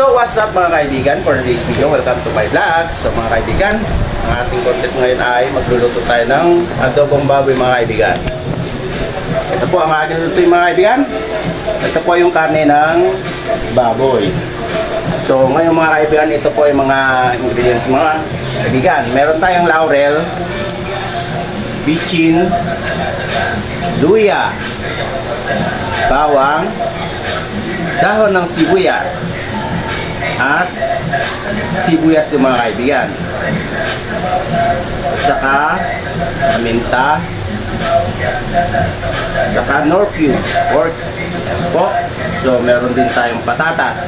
So what's up mga kaibigan for today's video? Welcome to my vlog. So mga kaibigan, ang ating content ngayon ay magluluto tayo ng adobong baboy mga kaibigan. Ito po ang aking lutuin mga kaibigan. Ito po yung karne ng baboy. So ngayon mga kaibigan, ito po yung mga ingredients mga kaibigan. Meron tayong laurel, bichin, luya, bawang, dahon ng sibuyas, at sibuyas din mga kaibigan. Saka paminta, saka nor cubes, pork po. So meron din tayong patatas,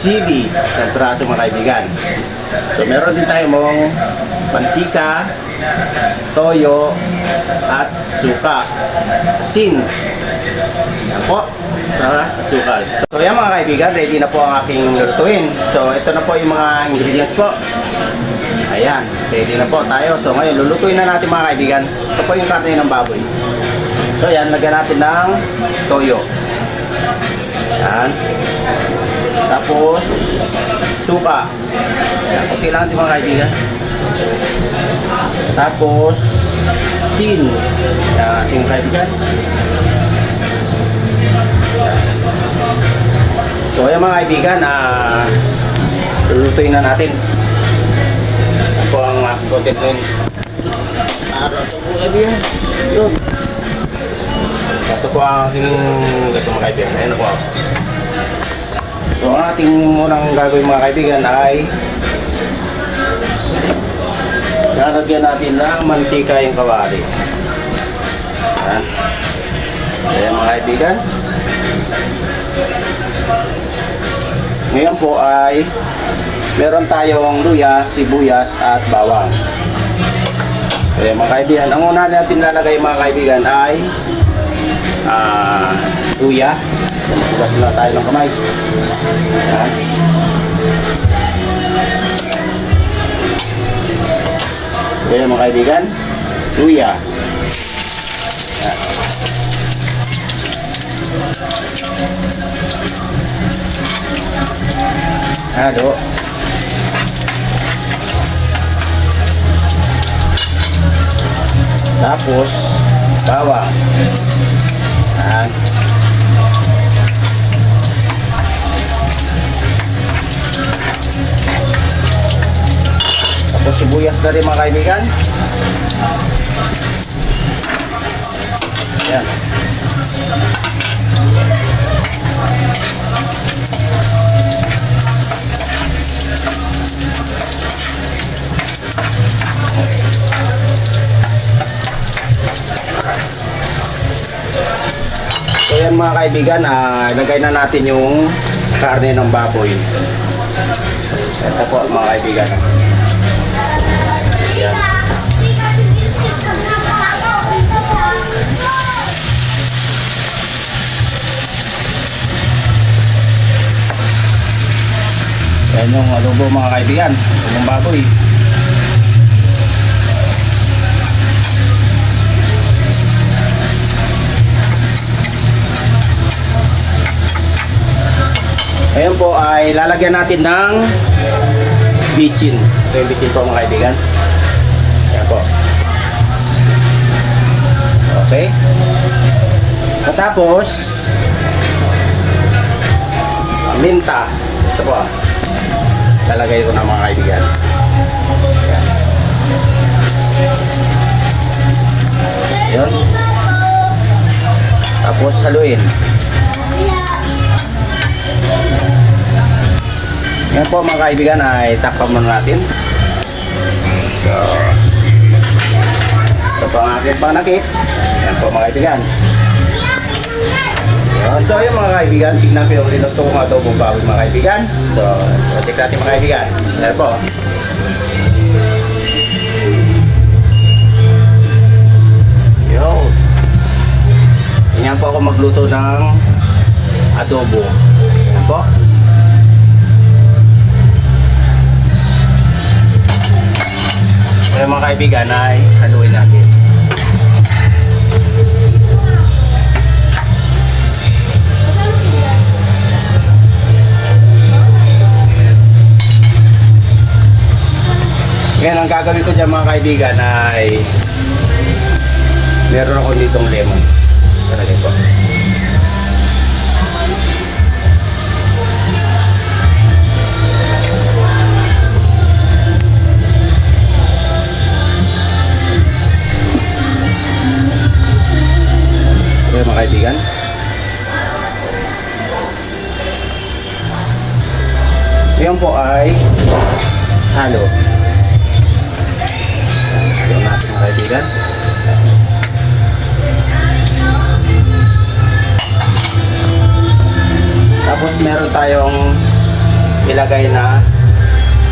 sili, sa braso mga kaibigan. So meron din tayong mong mantika, toyo, at suka. Sin. Yan po sa asukal. So yan mga kaibigan, ready na po ang aking lutuin. So ito na po yung mga ingredients po. Ayan, ready na po tayo. So ngayon, lulutuin na natin mga kaibigan. Ito po yung karne ng baboy. So yan, lagyan natin ng toyo. Yan. Tapos, suka. Yan, kunti lang natin mga kaibigan. Tapos, sin. Yan, ating kaibigan. So ayan mga kaibigan, ah lulutuin na natin. Ako ang uh, content ito. Yun. Kaso po ang aking gato mga kaibigan. Ayan po. So ang ating unang gagawin mga kaibigan ay lalagyan natin ng mantika yung kawali. Ayan. Ayan mga kaibigan. Ngayon po ay meron tayong luya, sibuyas at bawang. Kaya mga kaibigan, ang una natin lalagay mga kaibigan ay ah, luya. Sugas na tayo ng kamay. Yan. Kaya mga kaibigan, luya. Yan. Halo. Tapos, bawang. Yan. Tapos sibuyas na rin mga kaibigan. Yan. So yan mga kaibigan, ah, lagay na natin yung karne ng baboy. Ito po mga kaibigan. Yan. Yan yung adobo mga kaibigan, yung baboy. Ngayon po ay lalagyan natin ng bitchin. Ito yung bitchin po mga kaibigan. Yan po. Okay. Katapos, minta. Ito po. Lalagay ko na mga kaibigan. Yan. Yun. Tapos haluin. Yan po mga kaibigan ay takpan muna natin. So, ito po ang aking panakip. Yan po mga kaibigan. Yan. So yung mga kaibigan, tignan ko yung rinuto kong adobong baboy mga kaibigan. So, check natin mga kaibigan. Yan po. Yo. Yan po ako magluto ng adobo. Yan po. Kaya mga kaibigan ay haluin natin. Ngayon, ang gagawin ko dyan mga kaibigan ay meron ako ditong lemon. Sarali ko. Po ay halo. Ito natin mga kaibigan. Tapos meron tayong ilagay na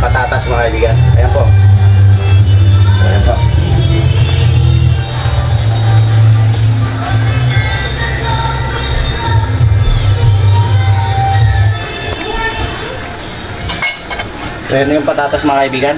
patatas mga kaibigan. Ayan po. Ayan po. So yun yung patatas mga kaibigan.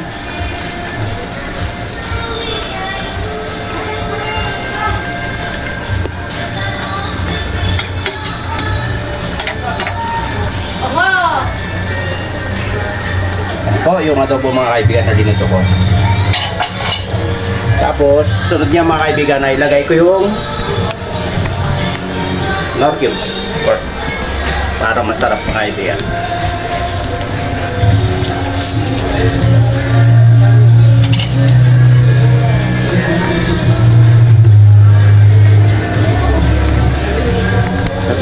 Po yung adobo mga kaibigan na dinito ko. Tapos sunod niya mga kaibigan na ilagay ko yung or para masarap mga kaibigan. Ito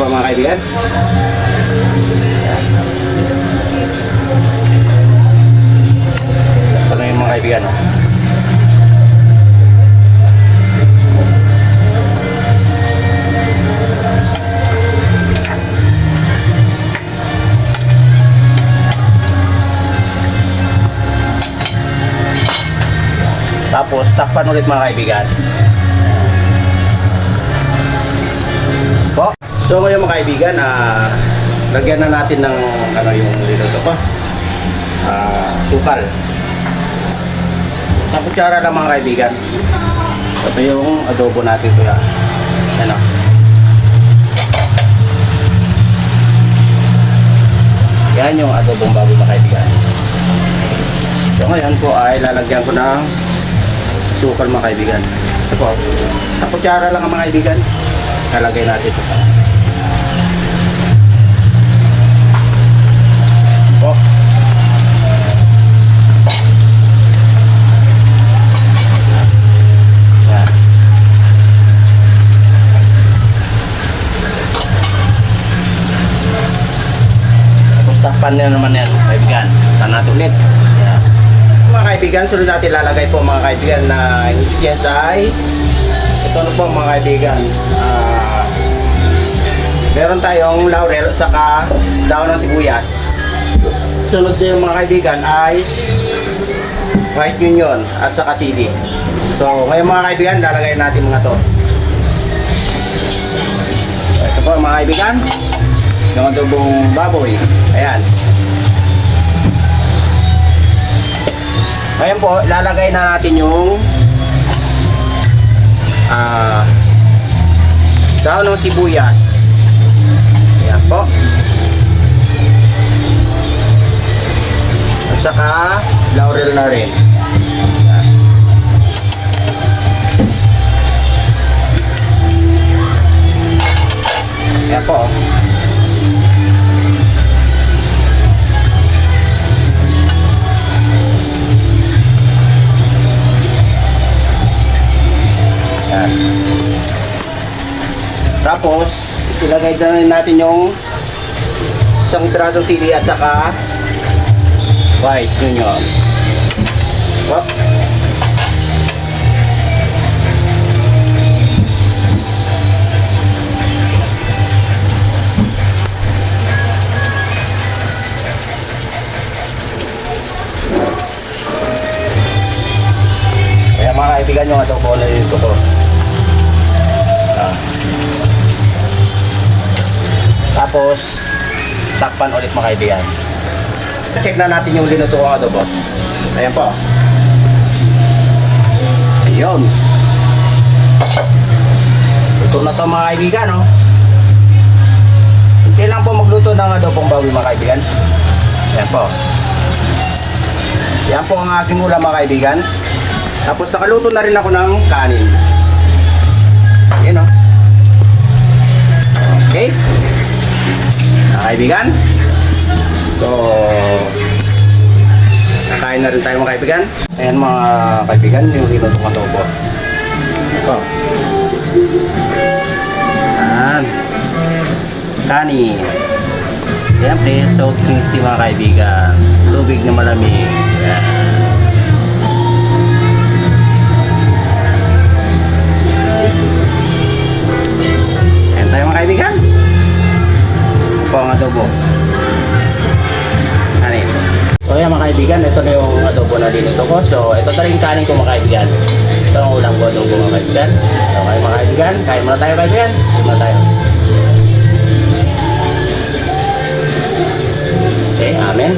po mga kaibigan. Takpan ulit mga kaibigan. Po. So ngayon mga kaibigan, ah lagyan na natin ng ano yung linuto ko. Ah, sukal. Sa kutsara lang mga kaibigan. Ito yung adobo natin kuya. Ano? Yan yung adobong baboy mga kaibigan. So ngayon po ay lalagyan ko ng sukal mga kaibigan. Ito po. Sa kutsara lang mga kaibigan. Lalagay natin ito. Po. Tapos takpan nyo naman yan, kaibigan. Tanat ulit. Mga kaibigan, sunod natin lalagay po mga kaibigan na ingredients ay ito na po mga kaibigan. Ah, meron tayong laurel saka daon ng sibuyas. Sunod din mga kaibigan ay white onion at saka sili. So, ngayon mga kaibigan, lalagay natin mga to. Ito po mga kaibigan, yung adobong baboy. Ayan. Ngayon po, lalagay na natin yung ah daon ng sibuyas. Ayan po. At saka laurel na rin. Ayan. Ayan po. Tapos, ilagay na natin yung isang piraso sili at saka white onion. Hop. Takpan ulit mga kaibigan. Check na natin yung linuto kong adobo. Ayan po. Ayun. Ito na to mga kaibigan, no? Hindi lang po magluto ng adobong bawi mga kaibigan. Ayan po. Yan po ang aking ulam mga kaibigan. Tapos nakaluto na rin ako ng kanin. Yan o. Okay. Kaibigan. So, kakain na rin tayo mga kaibigan. Ayan mga kaibigan, yung linutong adobo. Ito. Yan. Kanin. Siyempre, Kings Tea mga kaibigan. Tubig na malamig. Yan. Ayan kaibigan, ito na yung adobo na dinito ko. So ito na rin kanin ko mga kaibigan. Ito ang ulam ko adobo mga kaibigan. So kayo mga kaibigan, kain muna tayo kaibigan. Kain muna tayo. Okay, amen.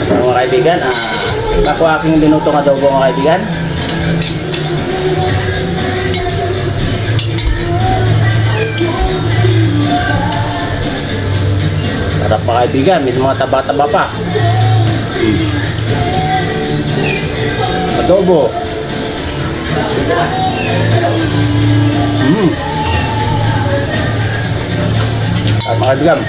So mga kaibigan, ah, ako aking linutong adobo mga kaibigan. Sarap mga kaibigan, may mga taba-taba pa. Adobo. Mm. At mga kaibigan.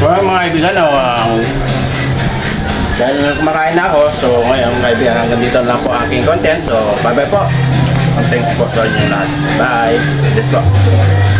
So mga kaibigan, oh, ang dahil kumakain na ako, so ngayon kaibigan hanggang dito lang po aking content. So bye bye po. And thanks po sa inyo lahat. Bye. Let's go.